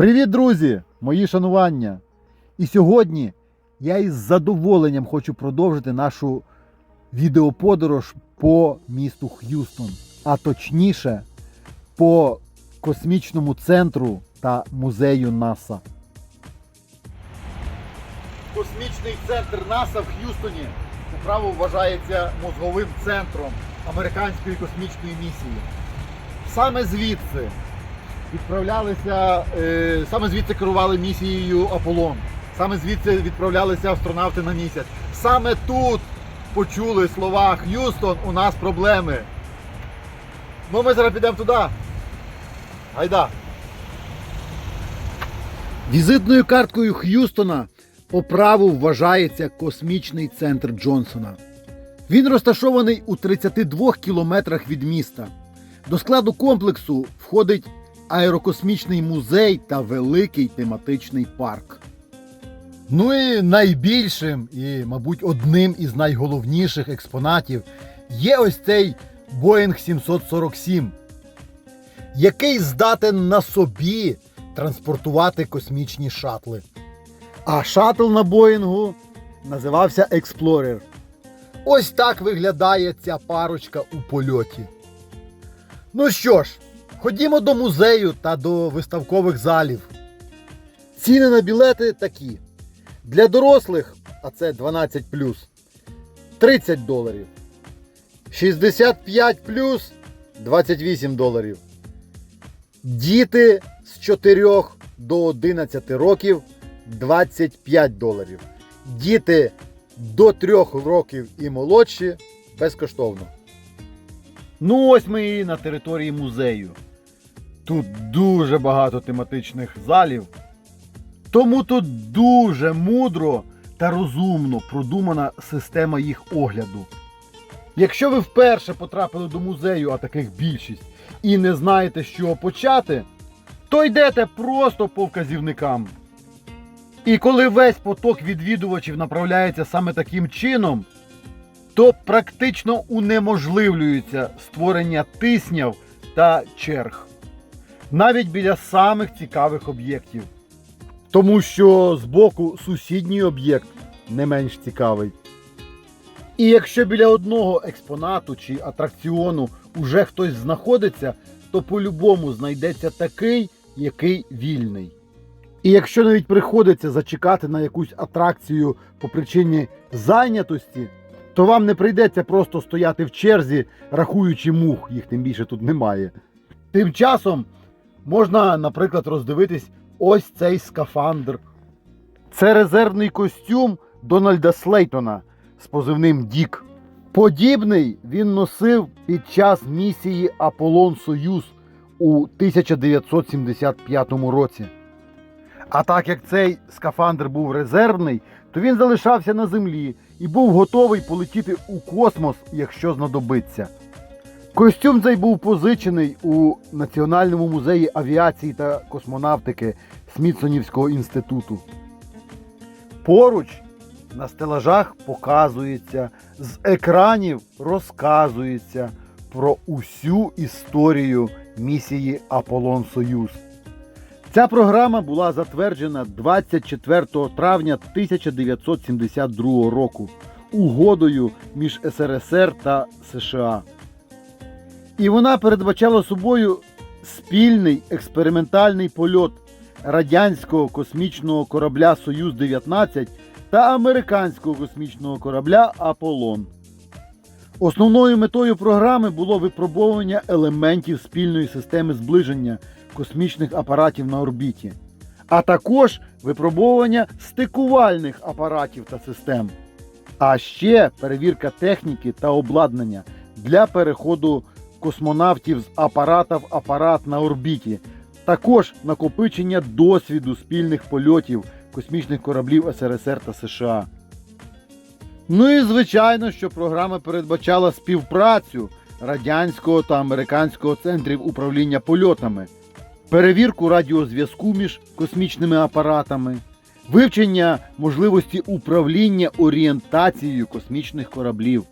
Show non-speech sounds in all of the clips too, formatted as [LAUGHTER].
Привіт, друзі! Мої шанування! І сьогодні я із задоволенням хочу продовжити нашу відеоподорож по місту Х'юстон, а точніше по космічному центру та музею НАСА. Космічний центр НАСА в Х'юстоні по праву вважається мозговим центром американської космічної місії. Саме звідси відправлялися, е, саме звідси керували місією Аполлон. Саме звідси відправлялися астронавти на місяць. Саме тут почули слова Х'юстон, у нас проблеми. Ну ми зараз підемо туди. Гайда. Візитною карткою Х'юстона по праву вважається космічний центр Джонсона. Він розташований у 32 кілометрах від міста. До складу комплексу входить аерокосмічний музей та великий тематичний парк. Ну і найбільшим і, мабуть, одним із найголовніших експонатів є ось цей Boeing 747, який здатен на собі транспортувати космічні шатли. А шатл на Боїнгу називався Explorer. Ось так виглядає ця парочка у польоті. Ну що ж, ходімо до музею та до виставкових залів. Ціни на білети такі. Для дорослих, а це 12 30 доларів. 65 28 доларів. Діти з 4 до 11 років 25 доларів. Діти до 3 років і молодші безкоштовно. Ну ось ми і на території музею. Тут дуже багато тематичних залів. Тому тут дуже мудро та розумно продумана система їх огляду. Якщо ви вперше потрапили до музею, а таких більшість, і не знаєте, з чого почати, то йдете просто по вказівникам. І коли весь поток відвідувачів направляється саме таким чином, то практично унеможливлюється створення тисняв та черг. Навіть біля самих цікавих об'єктів. Тому що з боку сусідній об'єкт не менш цікавий. І якщо біля одного експонату чи атракціону уже хтось знаходиться, то по-любому знайдеться такий, який вільний. І якщо навіть приходиться зачекати на якусь атракцію по причині зайнятості, то вам не прийдеться просто стояти в черзі, рахуючи мух, їх тим більше тут немає. Тим часом можна, наприклад, роздивитись ось цей скафандр. Це резервний костюм Дональда Слейтона з позивним Дік. Подібний він носив під час місії Аполлон Союз у 1975 році. А так як цей скафандр був резервний, то він залишався на землі і був готовий полетіти у космос, якщо знадобиться. Костюм цей був позичений у Національному музеї авіації та космонавтики Смітсонівського інституту. Поруч на стелажах показується, з екранів розказується про усю історію місії Аполлон Союз. Ця програма була затверджена 24 травня 1972 року угодою між СРСР та США. І вона передбачала собою спільний експериментальний польот радянського космічного корабля Союз 19 та американського космічного корабля Аполлон. Основною метою програми було випробовування елементів спільної системи зближення космічних апаратів на орбіті, а також випробовування стикувальних апаратів та систем. А ще перевірка техніки та обладнання для переходу космонавтів з апарата в апарат на орбіті, також накопичення досвіду спільних польотів космічних кораблів СРСР та США. Ну і звичайно, що програма передбачала співпрацю радянського та американського центрів управління польотами, перевірку радіозв'язку між космічними апаратами, вивчення можливості управління орієнтацією космічних кораблів.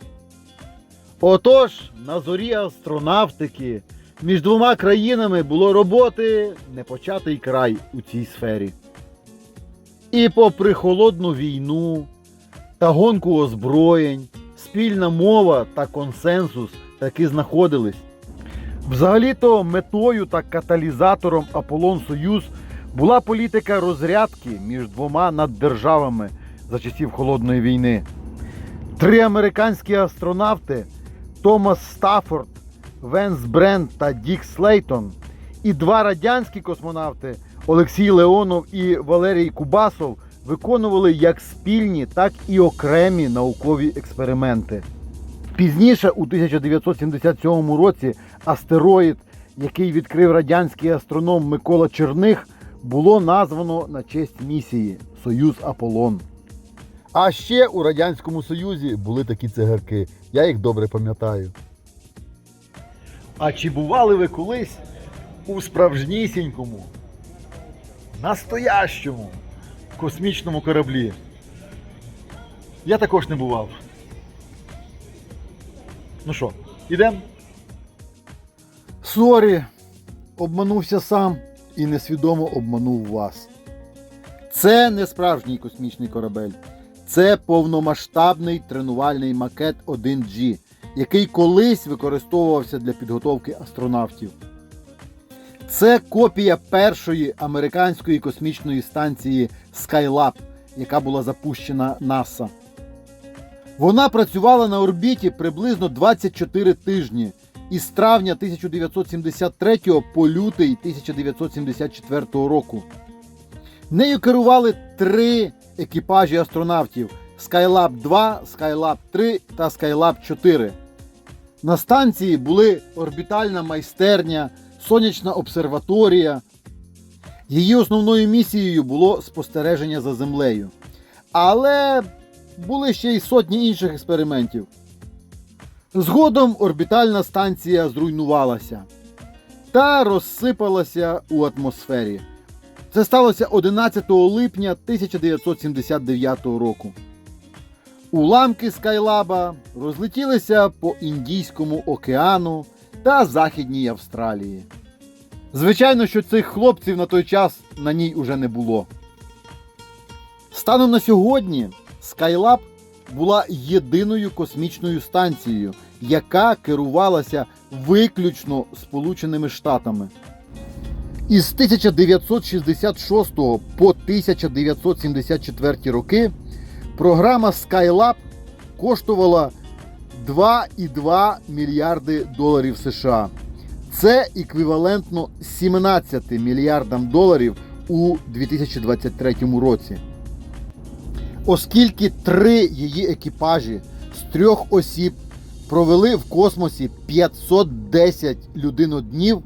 Отож, на зорі астронавтики Між двома країнами було роботи непочатий край у цій сфері. І попри холодну війну та гонку озброєнь, спільна мова та консенсус таки знаходились. Взагалі-то метою та каталізатором Аполлон Союз була політика розрядки між двома наддержавами за часів холодної війни. Три американські астронавти Томас Стаффорд, Венс Брент та Дік Слейтон і два радянські космонавти Олексій Леонов і Валерій Кубасов виконували як спільні, так і окремі наукові експерименти. Пізніше, у 1977 році, астероїд, який відкрив радянський астроном Микола Черних, було названо на честь місії Союз Аполлон. А ще у Радянському Союзі були такі цигарки. Я їх добре пам'ятаю. А чи бували ви колись у справжнісінькому, настоящому космічному кораблі? Я також не бував. Ну що, ідемо? Сорі, обманувся сам і несвідомо обманув вас. Це не справжній космічний корабель. Це повномасштабний тренувальний макет 1G, який колись використовувався для підготовки астронавтів. Це копія першої американської космічної станції Skylab, яка була запущена НАСА. Вона працювала на орбіті приблизно 24 тижні із травня 1973 по лютий 1974 року. Нею керували три екіпажі астронавтів Skylab 2, Skylab 3 та Skylab 4. На станції були орбітальна майстерня, сонячна обсерваторія. Її основною місією було спостереження за землею. Але були ще й сотні інших експериментів. Згодом орбітальна станція зруйнувалася та розсипалася у атмосфері. Це сталося 11 липня 1979 року. Уламки Скайлаба розлетілися по Індійському океану та Західній Австралії. Звичайно, що цих хлопців на той час на ній уже не було. Станом на сьогодні Skylab була єдиною космічною станцією, яка керувалася виключно Сполученими Штатами. Із 1966 по 1974 роки програма Skylab коштувала 2,2 мільярди доларів США. Це еквівалентно 17 мільярдам доларів у 2023 році. Оскільки три її екіпажі з трьох осіб провели в космосі 510 людиноднів,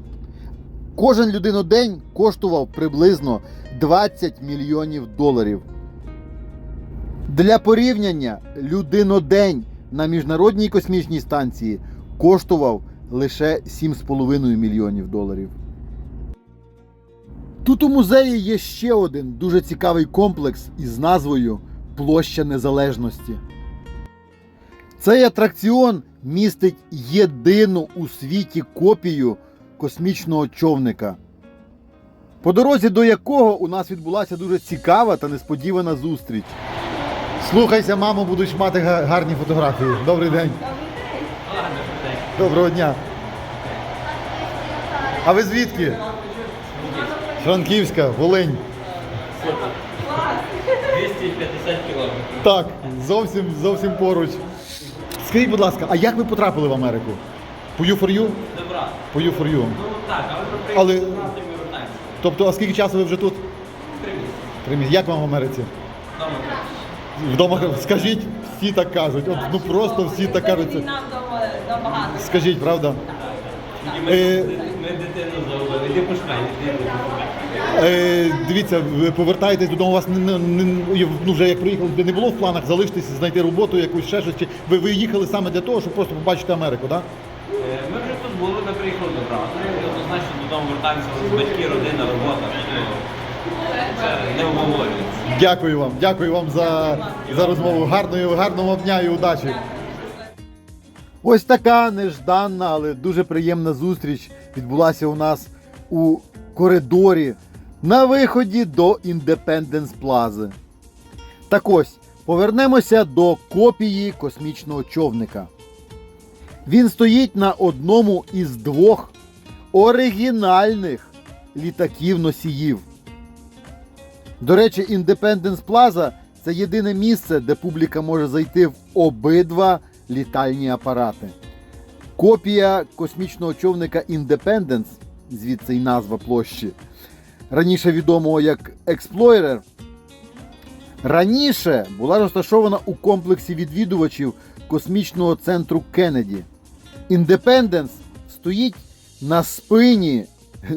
кожен людинодень коштував приблизно 20 мільйонів доларів. Для порівняння, людинодень на міжнародній космічній станції коштував лише 7,5 мільйонів доларів. Тут у музеї є ще один дуже цікавий комплекс із назвою Площа Незалежності. Цей атракціон містить єдину у світі копію космічного човника, по дорозі до якого у нас відбулася дуже цікава та несподівана зустріч. Слухайся, мамо, будуть мати гарні фотографії. Добрий день. Доброго дня. А ви звідки? Франківська, Волинь. 250 кілометрів. Так, зовсім зовсім поруч. Скажіть, будь ласка, а як ви потрапили в Америку? По U4U? Добра. По U4U. Ну так, але ми Але- приїхали на вертаємося. Тобто, а скільки часу ви вже тут? Три місяці. Три місяці. Як вам в Америці? Дома. Вдома скажіть, всі так кажуть. От ну просто всі так кажуть. Вдома набагато. Скажіть, правда? Ми, Е, ми дитину загубили. Іди пошукай, іди пошукай. Е, дивіться, ви повертаєтесь додому, у вас не, не, не- ну, вже як приїхали, не було в планах залишитися, знайти роботу, якусь ще щось. Чи ви, ви їхали саме для того, щоб просто побачити Америку, так? Е, Ми вже тут були, ми приїхали до брата. Однозначно додому вертаємося, батьки, родина, робота. Це не обговорюється. Дякую вам, дякую вам за, за розмову. Гарної, гарного дня і удачі. Ось така нежданна, але дуже приємна зустріч відбулася у нас у коридорі на виході до Індепенденс Плази. Так ось, повернемося до копії космічного човника. Він стоїть на одному із двох оригінальних літаків-носіїв. До речі, Індепенденс Плаза це єдине місце, де публіка може зайти в обидва літальні апарати. Копія космічного човника Індепенденс, звідси й назва площі, раніше відомого як Explorer, раніше була розташована у комплексі відвідувачів космічного центру Кеннеді. Індепенденс стоїть на спині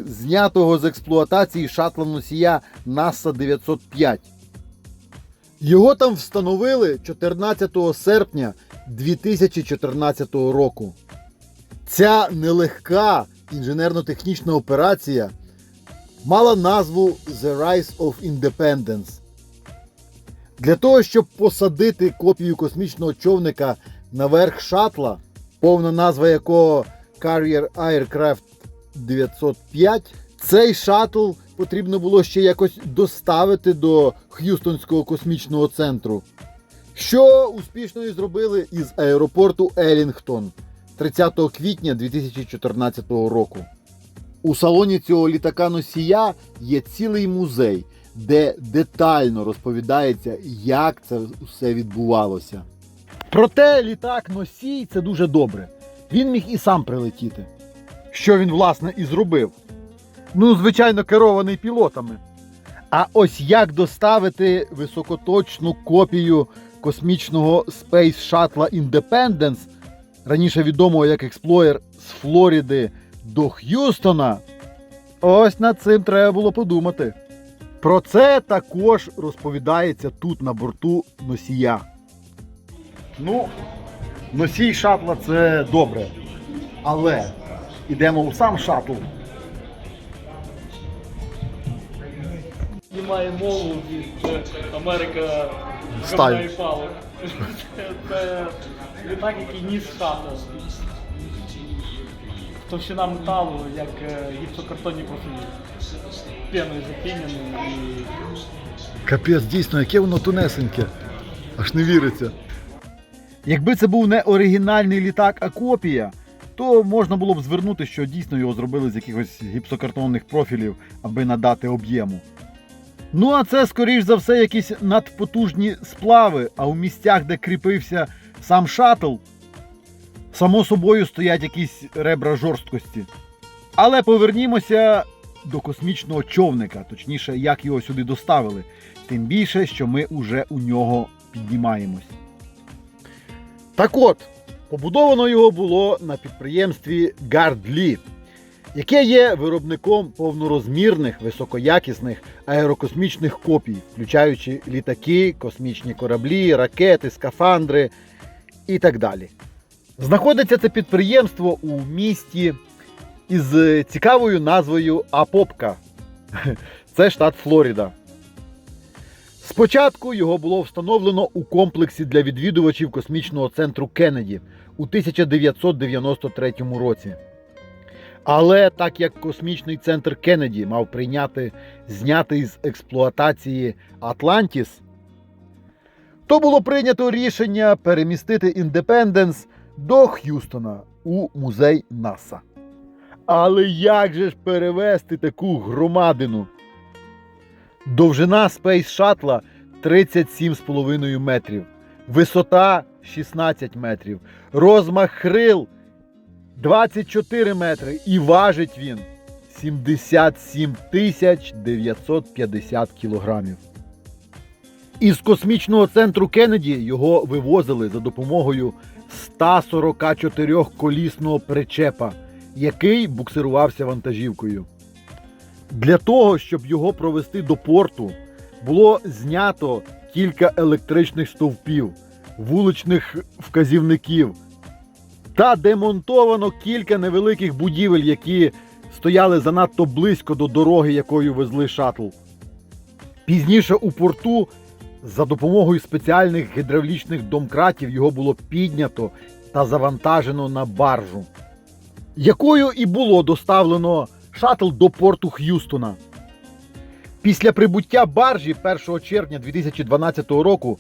знятого з експлуатації шатла носія НАСА 905. Його там встановили 14 серпня 2014 року. Ця нелегка інженерно-технічна операція мала назву The Rise of Independence. Для того, щоб посадити копію космічного човника на верх шатла, повна назва якого Carrier Aircraft 905, цей шатл потрібно було ще якось доставити до Х'юстонського космічного центру. Що успішно і зробили із аеропорту Елінгтон 30 квітня 2014 року. У салоні цього літака носія є цілий музей, де детально розповідається, як це все відбувалося. Проте літак носій це дуже добре. Він міг і сам прилетіти. Що він, власне, і зробив. Ну, звичайно, керований пілотами. А ось як доставити високоточну копію космічного Space Shuttle Independence, раніше відомого як Explorer з Флориди до Х'юстона, ось над цим треба було подумати. Про це також розповідається тут на борту носія. Ну, носій шатла це добре. Але йдемо у сам шатл. Знімає мову від е, Америка Сталь. і палок. Це, літак, який ніс шатл. Товщина металу, як е, гіпсокартонні профілі. Пеною запінений і Капець, дійсно, яке воно тунесеньке. Аж не віриться. Якби це був не оригінальний літак, а копія, то можна було б звернути, що дійсно його зробили з якихось гіпсокартонних профілів, аби надати об'єму. Ну а це, скоріш за все, якісь надпотужні сплави, а у місцях, де кріпився сам шатл, само собою стоять якісь ребра жорсткості. Але повернімося до космічного човника, точніше, як його сюди доставили. Тим більше, що ми уже у нього піднімаємось. Так от, побудовано його було на підприємстві Гардлі, яке є виробником повнорозмірних високоякісних аерокосмічних копій, включаючи літаки, космічні кораблі, ракети, скафандри і так далі. Знаходиться це підприємство у місті із цікавою назвою Апопка. [LAUGHS] Це штат Флорида. Спочатку його було встановлено у комплексі для відвідувачів космічного центру Кеннеді у 1993 році. Але так як космічний центр Кеннеді мав прийняти знятий з експлуатації Атлантіс, то було прийнято рішення перемістити Індепенденс до Х'юстона у музей НАСА. Але як же ж перевести таку громадину? Довжина Space Shuttle 37,5 метрів, висота 16 метрів, розмах крил 24 метри і важить він 77 тисяч 950 кілограмів. Із космічного центру Кеннеді його вивозили за допомогою 144 колісного причепа, який буксирувався вантажівкою. Для того, щоб його провести до порту, було знято кілька електричних стовпів, вуличних вказівників та демонтовано кілька невеликих будівель, які стояли занадто близько до дороги, якою везли шатл. Пізніше у порту за допомогою спеціальних гідравлічних домкратів його було піднято та завантажено на баржу. якою і було доставлено шаттл до порту Х'юстона. Після прибуття баржі 1 червня 2012 року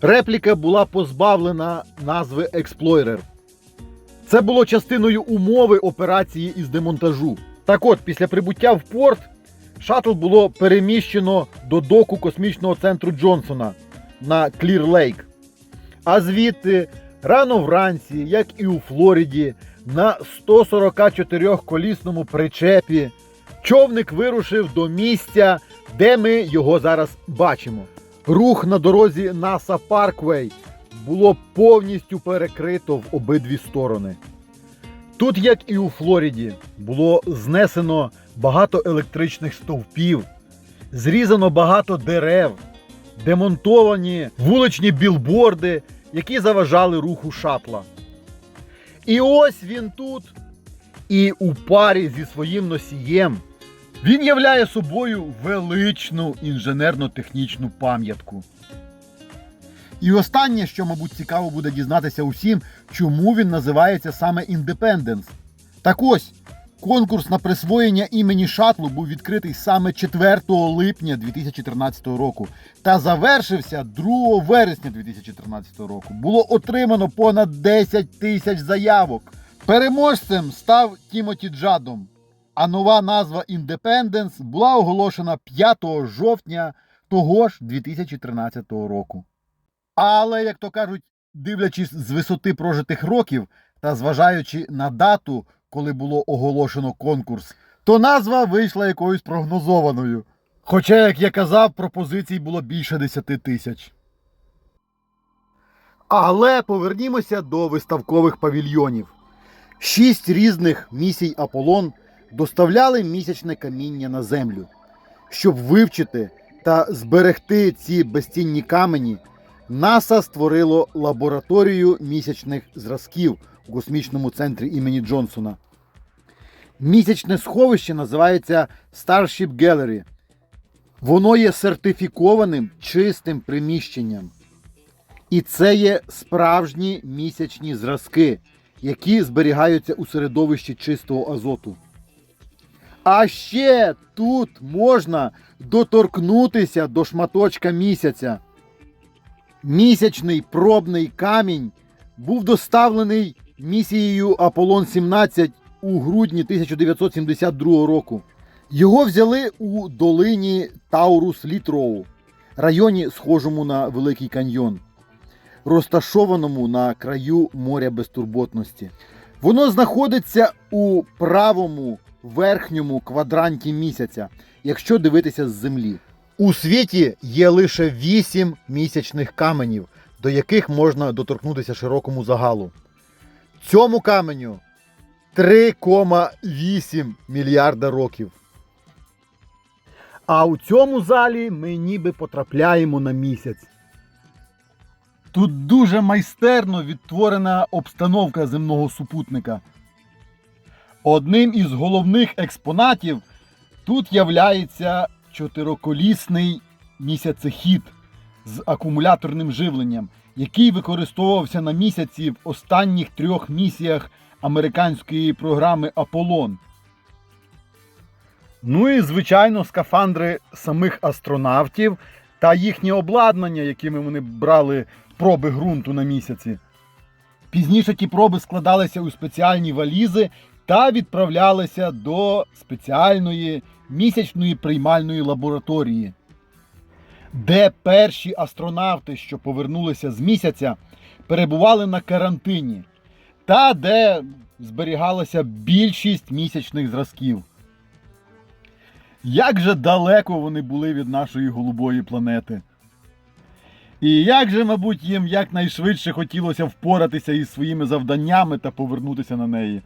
репліка була позбавлена назви Експлойрер. Це було частиною умови операції із демонтажу. Так от, після прибуття в порт шаттл було переміщено до доку космічного центру Джонсона на Клір Лейк. А звідти рано вранці, як і у Флориді, на 144-колісному причепі човник вирушив до місця, де ми його зараз бачимо. Рух на дорозі NASA Parkway було повністю перекрито в обидві сторони. Тут, як і у Флориді, було знесено багато електричних стовпів, зрізано багато дерев, демонтовані вуличні білборди, які заважали руху шатла. І ось він тут, і у парі зі своїм носієм він являє собою величну інженерно-технічну пам'ятку. І останнє, що, мабуть, цікаво буде дізнатися усім, чому він називається саме індепенденс. Так ось, конкурс на присвоєння імені шатлу був відкритий саме 4 липня 2013 року та завершився 2 вересня 2013 року. Було отримано понад 10 тисяч заявок. Переможцем став Тімоті Джадом, а нова назва Independence була оголошена 5 жовтня того ж 2013 року. Але, як то кажуть, дивлячись з висоти прожитих років та зважаючи на дату, коли було оголошено конкурс, то назва вийшла якоюсь прогнозованою. Хоча, як я казав, пропозицій було більше 10 тисяч. Але повернімося до виставкових павільйонів. Шість різних місій Аполлон доставляли місячне каміння на землю. Щоб вивчити та зберегти ці безцінні камені, НАСА створило лабораторію місячних зразків у космічному центрі імені Джонсона. Місячне сховище називається Starship Gallery. Воно є сертифікованим чистим приміщенням. І це є справжні місячні зразки, які зберігаються у середовищі чистого азоту. А ще тут можна доторкнутися до шматочка місяця. Місячний пробний камінь був доставлений місією Аполлон 17 у грудні 1972 року. Його взяли у долині Таурус Літроу, районі, схожому на Великий каньйон, розташованому на краю моря безтурботності. Воно знаходиться у правому верхньому квадранті місяця, якщо дивитися з землі. У світі є лише 8 місячних каменів, до яких можна доторкнутися широкому загалу. Цьому каменю 3,8 мільярда років. А у цьому залі ми ніби потрапляємо на місяць. Тут дуже майстерно відтворена обстановка земного супутника. Одним із головних експонатів тут являється чотириколісний місяцехід з акумуляторним живленням, який використовувався на місяці в останніх трьох місіях американської програми Аполлон. Ну і, звичайно, скафандри самих астронавтів та їхнє обладнання, якими вони брали проби ґрунту на місяці. Пізніше ті проби складалися у спеціальні валізи та відправлялися до спеціальної місячної приймальної лабораторії, де перші астронавти, що повернулися з місяця, перебували на карантині, та де зберігалася більшість місячних зразків. Як же далеко вони були від нашої голубої планети. І як же, мабуть, їм якнайшвидше хотілося впоратися із своїми завданнями та повернутися на неї.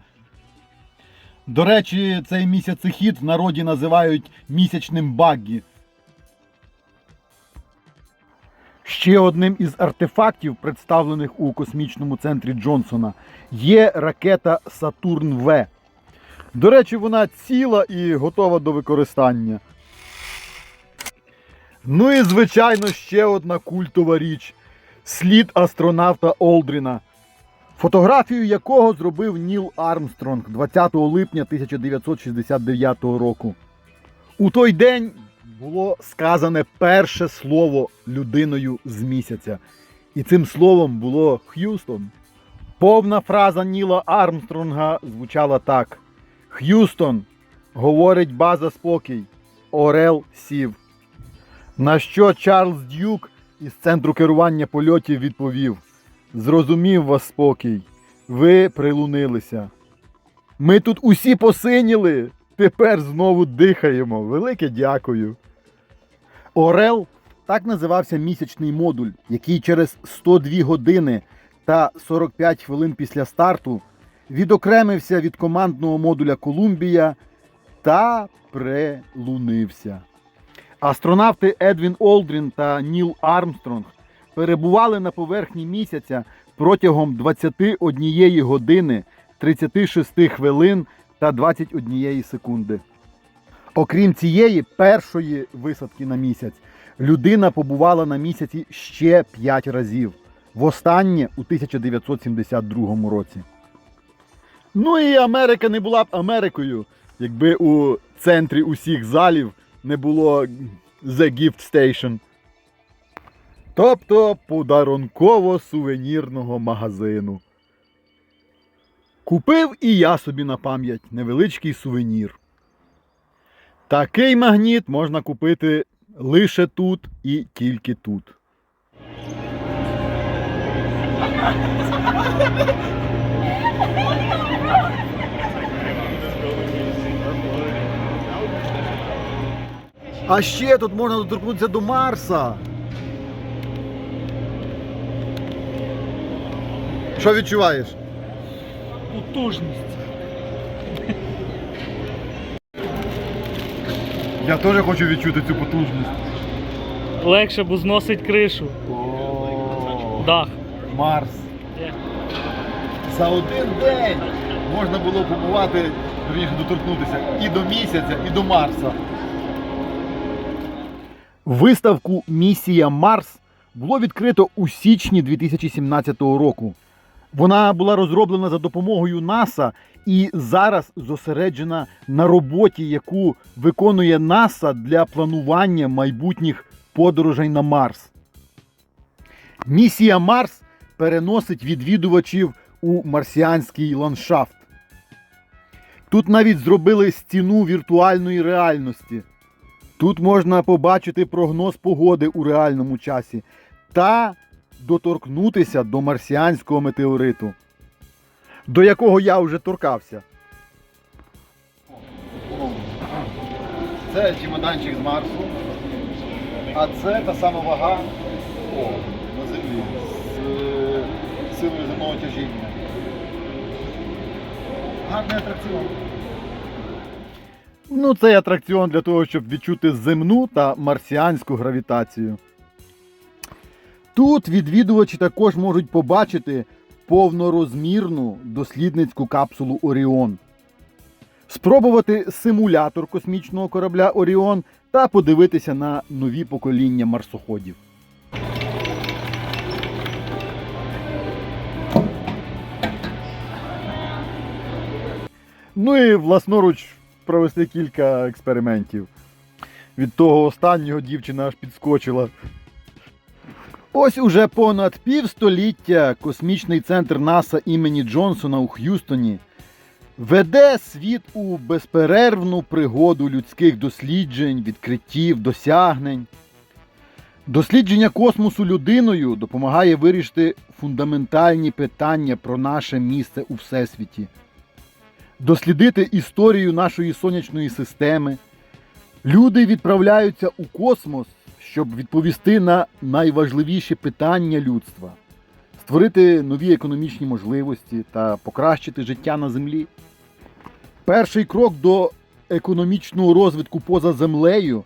До речі, цей місяцехід в народі називають місячним баггі. Ще одним із артефактів, представлених у космічному центрі Джонсона, є ракета Сатурн В. До речі, вона ціла і готова до використання. Ну і, звичайно, ще одна культова річ слід астронавта Олдріна. фотографію якого зробив Ніл Армстронг 20 липня 1969 року. У той день було сказане перше слово людиною з місяця. І цим словом було Х'юстон. Повна фраза Ніла Армстронга звучала так: Х'юстон, говорить база спокій. Орел сів. На що Чарльз Дюк із центру керування польотів відповів: Зрозумів вас спокій. Ви прилунилися. Ми тут усі посиніли. Тепер знову дихаємо. Велике дякую. Орел так називався місячний модуль, який через 102 години та 45 хвилин після старту відокремився від командного модуля Колумбія та прилунився. Астронавти Едвін Олдрін та Ніл Армстронг перебували на поверхні місяця протягом 21 години, 36 хвилин та 21 секунди. Окрім цієї першої висадки на місяць, людина побувала на місяці ще 5 разів. Востаннє у 1972 році. Ну і Америка не була б Америкою, якби у центрі усіх залів не було The Gift Station. Тобто подарунково-сувенірного магазину. Купив і я собі на пам'ять невеличкий сувенір. Такий магніт можна купити лише тут і тільки тут. А ще тут можна доторкнутися до Марса. Що відчуваєш? Потужність. Я теж хочу відчути цю потужність. Легше, бо зносить кришу. Дах. Марс. За один день можна було побувати, вірніше доторкнутися і до місяця, і до Марса. Виставку Місія Марс було відкрито у січні 2017 року. Вона була розроблена за допомогою НАСА і зараз зосереджена на роботі, яку виконує НАСА для планування майбутніх подорожей на Марс. Місія Марс переносить відвідувачів у марсіанський ландшафт. Тут навіть зробили стіну віртуальної реальності. Тут можна побачити прогноз погоди у реальному часі та доторкнутися до марсіанського метеориту, до якого я вже торкався. Це чемоданчик з Марсу, а це та сама вага о, на землі з е, силою земного тяжіння. Гарний атракціон. Ну, цей атракціон для того, щоб відчути земну та марсіанську гравітацію. Тут відвідувачі також можуть побачити повнорозмірну дослідницьку капсулу Оріон, спробувати симулятор космічного корабля Оріон та подивитися на нові покоління марсоходів. Ну і власноруч провести кілька експериментів. Від того останнього дівчина аж підскочила. Ось уже понад півстоліття космічний центр НАСА імені Джонсона у Х'юстоні веде світ у безперервну пригоду людських досліджень, відкриттів, досягнень. Дослідження космосу людиною допомагає вирішити фундаментальні питання про наше місце у всесвіті, дослідити історію нашої сонячної системи. Люди відправляються у космос, щоб відповісти на найважливіші питання людства, створити нові економічні можливості та покращити життя на землі. Перший крок до економічного розвитку поза землею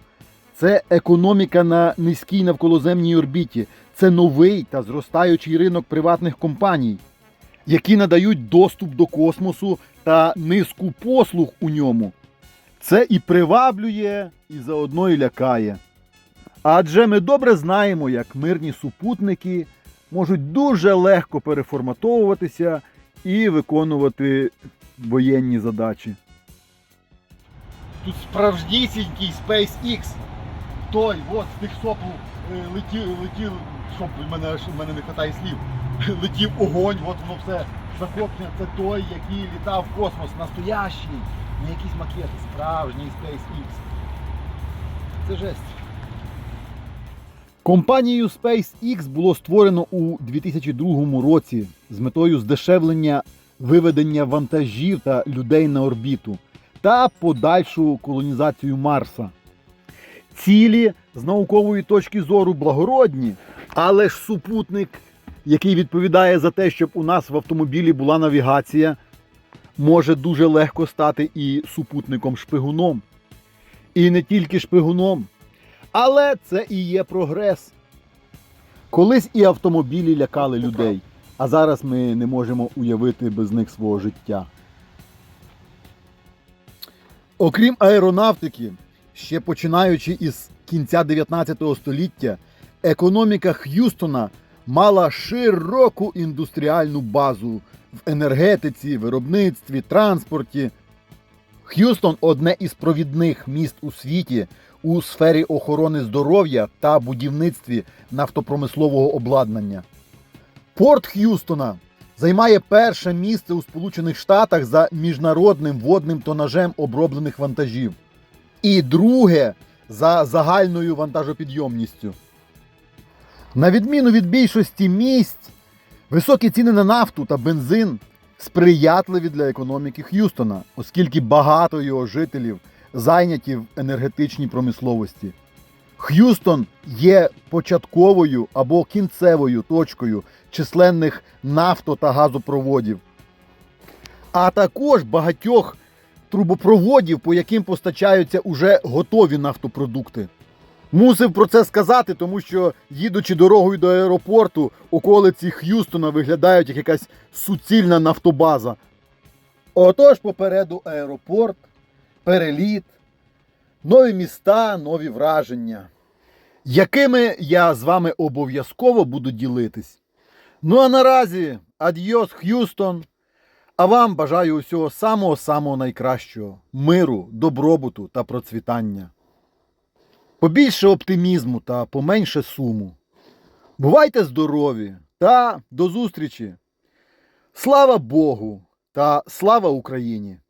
це економіка на низькій навколоземній орбіті. Це новий та зростаючий ринок приватних компаній, які надають доступ до космосу та низку послуг у ньому. Це і приваблює, і заодно і лякає. Адже ми добре знаємо, як мирні супутники можуть дуже легко переформатовуватися і виконувати воєнні задачі. Тут справжнісінький SpaceX. Той, от з тих сопл е, летів, летів, щоб мене, в мене не хватає слів. [LAUGHS] Летів огонь, от воно все захоплення. Це той, який літав в космос. Настоящий. Не якісь макети, справжній SpaceX. Це жесть. Компанією SpaceX було створено у 2002 році з метою здешевлення виведення вантажів та людей на орбіту та подальшу колонізацію Марса. Цілі з наукової точки зору благородні, але ж супутник, який відповідає за те, щоб у нас в автомобілі була навігація, може дуже легко стати і супутником шпигуном. І не тільки шпигуном. Але це і є прогрес. Колись і автомобілі лякали людей, а зараз ми не можемо уявити без них свого життя. Окрім аеронавтики, ще починаючи із кінця 19 століття, економіка Х'юстона мала широку індустріальну базу в енергетиці, виробництві, транспорті. Х'юстон одне із провідних міст у світі у сфері охорони здоров'я та будівництві нафтопромислового обладнання. Порт Х'юстона займає перше місце у Сполучених Штатах за міжнародним водним тонажем оброблених вантажів, і друге за загальною вантажопідйомністю. На відміну від більшості місць, високі ціни на нафту та бензин сприятливі для економіки Х'юстона, оскільки багато його жителів зайняті в енергетичній промисловості. Х'юстон є початковою або кінцевою точкою численних нафто та газопроводів, а також багатьох трубопроводів, по яким постачаються уже готові нафтопродукти. Мусив про це сказати, тому що, їдучи дорогою до аеропорту, околиці Х'юстона виглядають як якась суцільна нафтобаза. Отож, попереду аеропорт, переліт, нові міста, нові враження, якими я з вами обов'язково буду ділитись. Ну а наразі адьос, Х'юстон. А вам бажаю усього самого-самого найкращого миру, добробуту та процвітання. Побільше оптимізму та поменше суму. Бувайте здорові та до зустрічі! Слава Богу та слава Україні!